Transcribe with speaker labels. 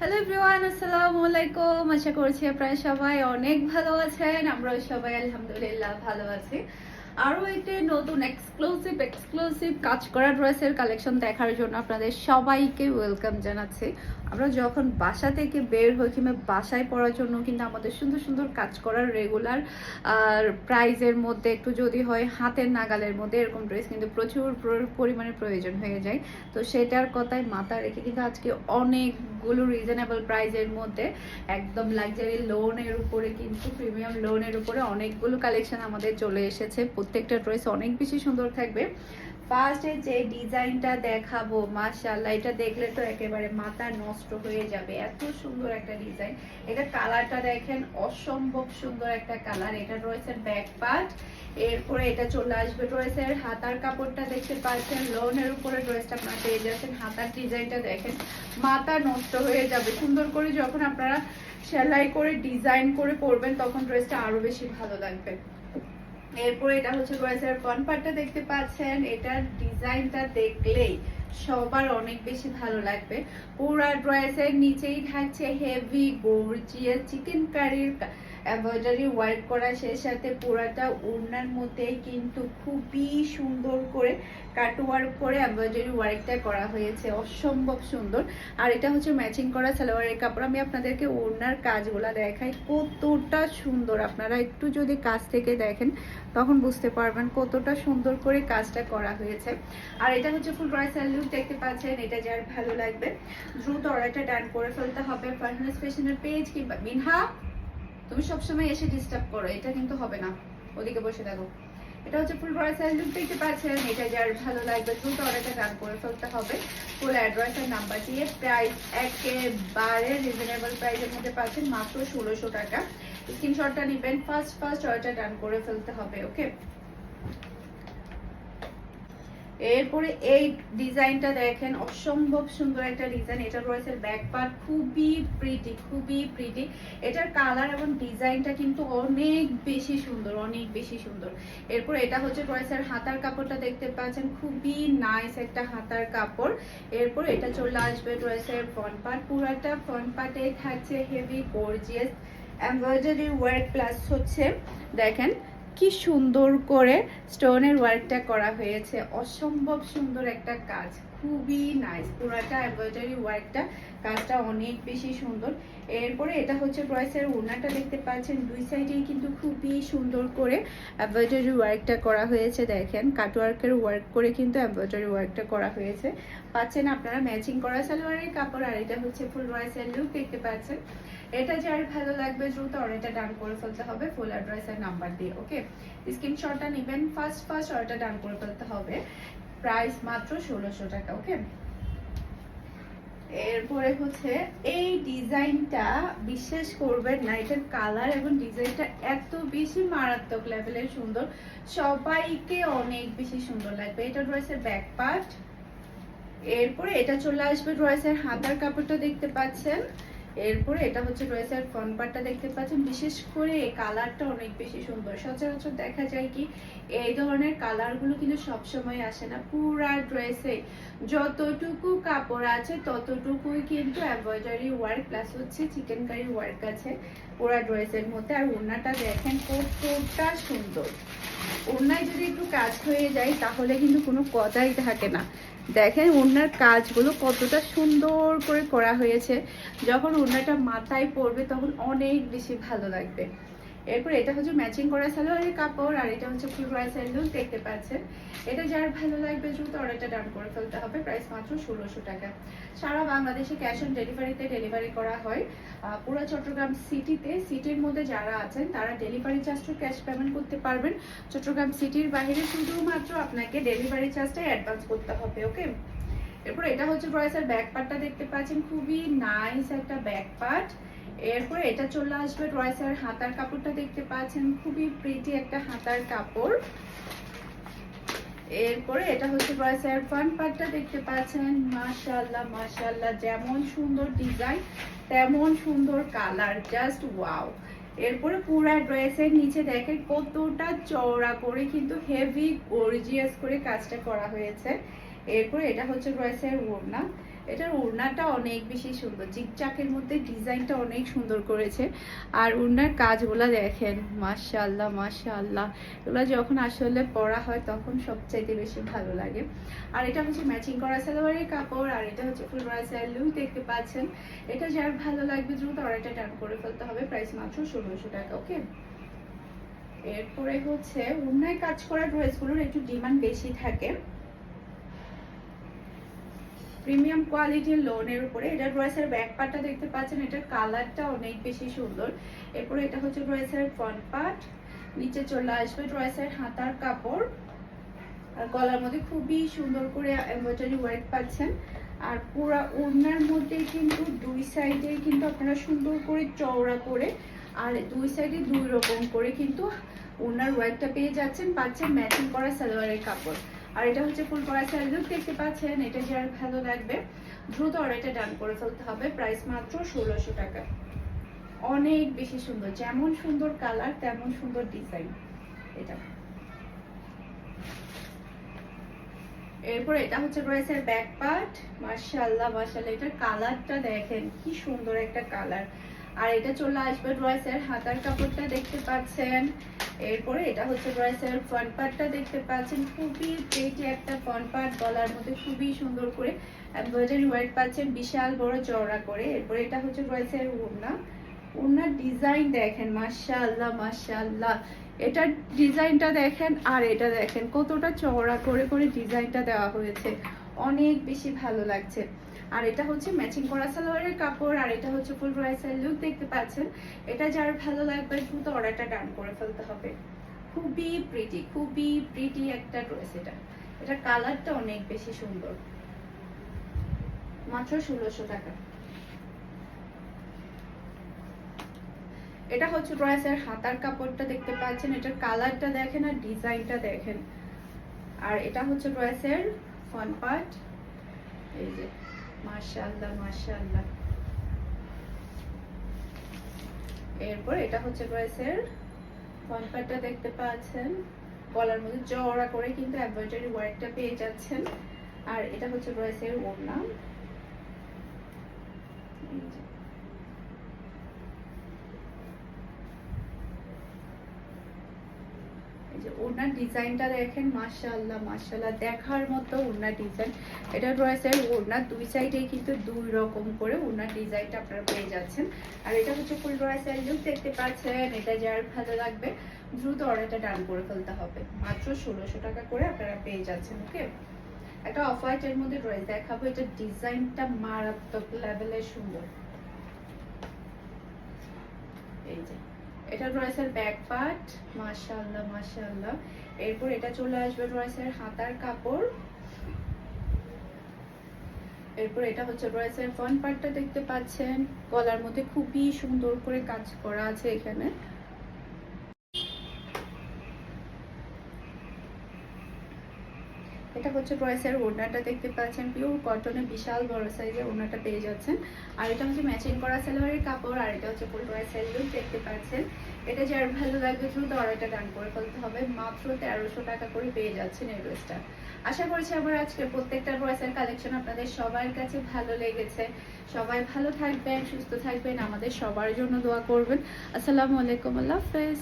Speaker 1: Hello everyone আসসালামু আলাইকুম আশা করছি আপনারা সবাই অনেক ভালো আছেন। আমরাও সবাই আলহামদুলিল্লাহ ভালো আছি। আরও একটি নতুন এক্সক্লুসিভ এক্সক্লুসিভ কাজ করা ড্রেসের কালেকশন দেখার জন্য আপনাদের সবাইকে ওয়েলকাম জানাচ্ছি। আমরা যখন বাসা থেকে বের হই কিংবা বাসায় পড়ার জন্য কিন্তু আমাদের সুন্দর সুন্দর কাজ করার রেগুলার আর প্রাইজের মধ্যে একটু যদি হয়, হাতের নাগালের মধ্যে এরকম ড্রেস কিন্তু প্রচুর পরিমাণে প্রয়োজন হয়ে যায়। তো সেটার কথায় মাথা রেখে কিন্তু আজকে অনেকগুলো রিজনেবল প্রাইজের মধ্যে একদম লাক্সারি লোনের উপরে কিন্তু প্রিমিয়াম লোনের উপরে অনেকগুলো কালেকশন আমাদের চলে এসেছে। প্রত্যেকটা ড্রেস অনেক বেশি সুন্দর থাকবে। ফার্স্টে যে ডিজাইনটা দেখাবো, মাশাআল্লাহ, এটা দেখলে তো একেবারে মাথা নষ্ট হয়ে যাবে। এত সুন্দর একটা ডিজাইন। এটা কালারটা দেখেন, অসম্ভব সুন্দর একটা কালার। এটা রয়েছে ব্যাক পার্ট। এরপরে এটা চলে আসবে রয়েছে হাতার কাপড়টা দেখতে পাচ্ছেন, লোনের উপরে ড্রেসটা আপনারা পেয়ে যাচ্ছেন হাতার ডিজাইনটা দেখেন। মাথা নষ্ট হয়ে যাবে। সুন্দর করে যখন আপনারা সেলাই করে, ডিজাইন করে পরবেন, তখন ড্রেসটা আরও বেশি ভালো লাগবে। এরপর এটা হচ্ছে গয়েসের ফন পার্টটা দেখতে পাচ্ছেন। এটার ডিজাইনটা দেখলেই সবার অনেক বেশি ভালো লাগবে। পুরা ড্রেসের নিচেই থাকছে হেভি গর্জিয়াস চিকেন কারির এমব্রয়ডারি ওয়ার্ক করা সেই সাথে পুরাটা ওড়নার মধ্যেই কিন্তু খুবই সুন্দর করে কাট ওয়ার্ক করে এমব্রয়ডারি ওয়ার্কটা করা হয়েছে। অসম্ভব সুন্দর। আর এটা হচ্ছে ম্যাচিং করা সালোয়ারের কাপড়। আমি আপনাদেরকে ওড়নার কাজগুলা দেখাই। কতটা সুন্দর। আপনারা একটু যদি কাজ থেকে দেখেন, তখন বুঝতে পারবেন কতটা সুন্দর করে কাজটা করা হয়েছে। আর এটা হচ্ছে ফুল ব্রাইসাল লুক দেখতে পাচ্ছেন? এটা যার ভালো লাগবে। দ্রুত অর্ডারটা ডান করে ফেলতে হবে। ফার্নাস ফ্যাশনের পেজ কিংবা মিনহা তুমি সবসময় এসে ডিস্টার্ব করো, এটা কিন্তু হবে না। ওদিকে বসে থাকো। এটা হচ্ছে ফুল ব্রাইসাল লুক দেখতে পাচ্ছেন? এটা যার ভালো লাগবে, দ্রুত অর্ডারটা রান করে ফেলতে হবে। ফুল অ্যাড্রেস আর নাম্বার দিয়ে প্রাইস একেবারে রিজনেবল প্রাইসের মধ্যে পাচ্ছেন, মাত্র ষোলোশো টাকা। স্ক্রিনশটটা নেবেন ফার্স্ট ফার্স্ট অর্ডারটা ডান করে ফেলতে হবে ওকে এরপরে এই ডিজাইনটা দেখেন, অসম্ভব সুন্দর একটা ডিজাইন। এটা রয়েছে ব্যাক পার্ট খুবই প্রিটি খুবই প্রিটি এটার কালার এবং ডিজাইনটা কিন্তু অনেক বেশি সুন্দর, অনেক বেশি সুন্দর। এরপর এটা হচ্ছে রয়েছে হাতার কাপড়টা দেখতে পাচ্ছেন, খুবই নাইস একটা হাতার কাপড়। এরপর এটা চলে আসবে রয়েছে ফ্রন্ট পার্ট পুরাটা ফ্রন্ট পার্টে থাকছে heavy gorgeous embroidery work plus হচ্ছে, দেখেন কি সুন্দর করে স্টোনের ওয়ার্কটা করা হয়েছে। অসম্ভব সুন্দর একটা কাজ। খুবই নাইস পুরাটা এমব্রয়ডারি ওয়ার্কটা কাজটা অনেক বেশি সুন্দর। এরপরে এটা হচ্ছে ব্রয়েসের ওড়নাটা দেখতে পাচ্ছেন, দুই সাইডেই কিন্তু খুবই সুন্দর করে এমব্রয়ডারি ওয়ার্কটা করা হয়েছে, দেখেন। কাটওয়ার্কের ওয়ার্ক করে কিন্তু এমব্রয়ডারি ওয়ার্কটা করা হয়েছে। পাচ্ছেন আপনারা ম্যাচিং করা সালোয়ারের কাপড়, আর এটা হচ্ছে ফুল ব্রয়েসের লুক দেখতে পাচ্ছেন। এটা যার ভালো লাগবে দ্রুত অর্ডারটা ডান করে ফেলতে হবে ফুল অ্যাড্রেস আর নাম্বার দিয়ে ওকে স্ক্রিনশটটা নেবেন ফার্স্ট ফার্স্ট অর্ডারটা ডান করে ফেলতে হবে। প্রাইস মাত্র ষোলোশো টাকা, ওকে? এরপরে হচ্ছে এই ডিজাইনটা বিশ্বাস করবেন না, এটার কালার এবং ডিজাইনটা এত বেশি মারাত্মক লেভেলের সুন্দর। সবাইকে অনেক বেশি সুন্দর লাগবে। এটা রয়েছে ব্যাক পার্ট এরপরে এটা চলে আসবে ড্রয়েসের হাতার কাপড়টা দেখতে পাচ্ছেন। এরপরে এটা হচ্ছে ড্রয়েসের ফ্রন্ট পার্টটা দেখতে পাচ্ছেন। বিশেষ করে এই কালারটা অনেক বেশি সুন্দর। সচরাচর দেখা যায় কি, এই ধরনের কালারগুলো কিন্তু সবসময় আসে না। পুরা ড্রেসে যতটুকু কাপড় আছে, ততটুকুই কিন্তু এমব্রয়ডারি ওয়ার্ক প্লাস হচ্ছে চিকেন কারি ওয়ার্ক আছে পুরা ড্রেসের মধ্যে। আর ওড়নাটা দেখেন কতটা সুন্দর। ওড়নায় যদি একটু কাজ হয়ে যায়, তাহলে কিন্তু কোনো কথাই থাকে না। দেখেন ওনার কাজগুলো কতটা সুন্দর করে করা হয়েছে। যখন ওনাটা মাথায় পড়বে, তখন অনেক বেশি ভালো লাগবে। এরপর এটা হচ্ছে ম্যাচিং করা সালোয়ারের কাপড়, আর এটা হচ্ছে ফুল প্রাইসের দেখতে পাচ্ছেন। এটা যার ভালো লাগবে দ্রুত অর্ডারটা ডান করে ফেলতে হবে প্রাইস মাত্র ষোলোশো টাকা। সারা বাংলাদেশে ক্যাশ অন ডেলিভারিতে ডেলিভারি করা হয়। পুরো চট্টগ্রাম সিটিতে সিটির মধ্যে যারা আছেন, তারা ডেলিভারি চার্জটা ক্যাশ পেমেন্ট করতে পারবেন। চট্টগ্রাম সিটির বাইরে শুধুমাত্র আপনাকে ডেলিভারি চার্জটা অ্যাডভান্স করতে হবে ওকে এরপর এটা হচ্ছে ব্রয়েসের ব্যাক পার্টটা দেখতে পাচ্ছেন। খুবই নাইস একটা ব্যাক পার্ট এরপর এটা চলে আসবে ড্রয়েসের হাতার কাপড়টা দেখতে পাচ্ছেন, খুবই প্রিটি একটা হাতার কাপড়। এরপরে এটা হচ্ছে ড্রয়েসের ফ্রন্ট পার্টটা দেখতে পাচ্ছেন, মাশাআল্লাহ মাশাআল্লাহ, যেমন সুন্দর ডিজাইন তেমন সুন্দর কালার জাস্ট ওয়াও এরপরে পুরা ড্রেসের নিচে দেখেন কতটা চওড়া করে কিন্তু হেভি গর্জিয়াস করে কাজটা করা হয়েছে। এরপরে এটা হচ্ছে ড্রেসের ওড়না। এটার ওড়নাটা অনেক বেশি সুন্দর। জিগজাকের মধ্যে ডিজাইনটা অনেক সুন্দর করেছে। আর ওড়নার কাজগুলো দেখেন, মাশাআল্লাহ মাশাআল্লাহ। এগুলো যখন আসলে পরা হয় তখন সবচাইতে বেশি ভালো লাগে। আর এটা হচ্ছে ম্যাচিং করা সালোয়ারের কাপড়, আর এটা হচ্ছে ফুল ব্রাইসাল লুক দেখতে পাচ্ছেন। এটা যার ভালো লাগবে দ্রুত অর্ডারটা টান করে ফেলতে হবে প্রাইস মাত্র ষোলোশো টাকা ওকে এরপরে হচ্ছে অন্যায় কাজ করা ড্রেসগুলোর একটু ডিমান্ড বেশি থাকে। প্রিমিয়াম কোয়ালিটির লোনের উপরে, এটা ড্রেসের ব্যাক পার্টটা দেখতে পাচ্ছেন, এটার কালারটা অনেক বেশি সুন্দর। এরপরে এটা হচ্ছে ড্রেসের ফ্রন্ট পার্ট নিচে চলে আসবে ড্রেসের হাতার কাপড়। আর গলার মধ্যে খুবই সুন্দর করে এমব্রয়ডারি ওয়ার্ক পাচ্ছেন। আর পুরা ওড়নার মধ্যে কিন্তু দুই সাইডে কিন্তু আপনারা সুন্দর করে চওড়া করে, আর দুই সাইডে দুই রকম করে কিন্তু ওনার ওয়ার্কটা পেয়ে যাচ্ছেন, পাচ্ছেন ম্যাচিং করা সালোয়ারের কাপড়। আর এটা হচ্ছে ফুল করা সালোয়ার দেখতে পাচ্ছেন, এটা যার ভালো লাগবে। দ্রুত অর্ডারটা ডান করে ফেলতে হবে প্রাইস মাত্র ষোলোশো টাকা। অনেক বেশি সুন্দর, যেমন সুন্দর কালার তেমন সুন্দর ডিজাইন এটা। এরপর এটা হচ্ছে ড্রেসের ব্যাক পার্ট মার্শাল্লাহ মার্শাল্লাহ এটার কালারটা দেখেন, কি সুন্দর একটা কালার আর এটা চলে আসবে ড্রেসের হাতার কাপড়টা দেখতে পাচ্ছেন। এরপরে এটা হচ্ছে ড্রেসের ফ্রন্ট পার্টটা দেখতে পাচ্ছেন। খুবই পেটি একটা ফ্রন্ট পার্ট গলার মধ্যে খুবই সুন্দর করে এমব্রয়ডারি ওয়ার্ক পাচ্ছেন। বিশাল বড় চওড়া করে। এরপরে এটা হচ্ছে ড্রেসের ওড়না। ওড়নার ডিজাইন দেখেন, মাশাআল্লাহ মাশাআল্লাহ। এটার ডিজাইনটা দেখেন আর এটা দেখেন। কতটা চওড়া করে করে ডিজাইনটা দেওয়া হয়েছে। অনেক বেশি ভালো লাগছে। আর এটা হচ্ছে ম্যাচিং করা সালোয়ারের কাপড়, আর এটা হচ্ছে ফুল ব্রাইসাল লুক দেখতে পাচ্ছেন। এটা যার ভালো লাগবে দ্রুত অর্ডারটা ডান করে ফেলতে হবে। খুবই প্রিটি খুবই প্রিটি একটা ড্রেস এটা। এটা কালারটা অনেক বেশি সুন্দর। মাত্র ষোলোশো টাকা। এটা হচ্ছে ড্রেসের হাতার কাপড়টা দেখতে পাচ্ছেন। এটার কালারটা দেখেন আর ডিজাইনটা দেখেন। আর এটা হচ্ছে ড্রেসের ফ্রন্ট পার্ট এই যে মাশাআল্লাহ মাশাআল্লাহ। এরপর এটা হচ্ছে ড্রেসের ফ্রন্ট পার্টটা দেখতে পাচ্ছেন। গলার মধ্যে চওড়া করে কিন্তু এমব্রয়ডারি ওয়ার্কটা পেয়ে যাচ্ছেন। আর এটা হচ্ছে ড্রেসের ওড়না এই যে ওড়নার ডিজাইনটা দেখেন, মাশাআল্লাহ মাশাআল্লাহ, দেখার মতো ওনার ডিজাইন। এটা রয়েছে ওড়নার দুই সাইডেই কিন্তু দুই রকম করে ওনার ডিজাইনটা আপনারা পেয়ে যাচ্ছেন। আর এটা হচ্ছে ফুল রয়েছে লুক দেখতে পাচ্ছেন, এটা যার ভালো লাগবে, দ্রুত অর্ডারটা ডান করে ফেলতে হবে। মাত্র ষোলোশো টাকা করে আপনারা পেয়ে যাচ্ছেন ওকে একটা অফ হোয়াইটের মধ্যে রয়েছে দেখাবো, এটা ডিজাইনটা মারাত্মক লেভেলের সুন্দর। এই যে। এটা ড্রয়েসের ব্যাক পার্ট মাশাআল্লাহ মাশাআল্লাহ। এরপর এটা চলে আসবে ড্রয়েসের হাতার কাপড়। এরপর এটা হচ্ছে ড্রয়েসের ফ্রন্ট পার্টটা দেখতে পাচ্ছেন। গলার মধ্যে খুবই সুন্দর করে কাজ করা আছে এখানে। এটা হচ্ছে ড্রেসের ওড়নাটা দেখতে পাচ্ছেন পিওর কটনের বিশাল বড় সাইজের ওড়নাটা পেয়ে যাচ্ছেন। আর এটা হচ্ছে ম্যাচিং করা সালোয়ারের কাপড়, আর এটা হচ্ছে ফুল ড্রেসের লুক দেখতে পাচ্ছেন। এটা যার ভালো লাগবে দ্রুত অর্ডারটা ডান করে ফেলতে হবে। মাত্র তেরোশো টাকা করে পেয়ে যাচ্ছেন এই ড্রেসটা। আশা করছি আমার আজকে প্রত্যেকটা ড্রেসের কালেকশন আপনাদের সবার কাছে ভালো লেগেছে। সবাই ভালো থাকবেন, সুস্থ থাকবেন। আমাদের সবার জন্য দোয়া করবেন। আসসালামু আলাইকুম, আল্লাহ হাফেজ।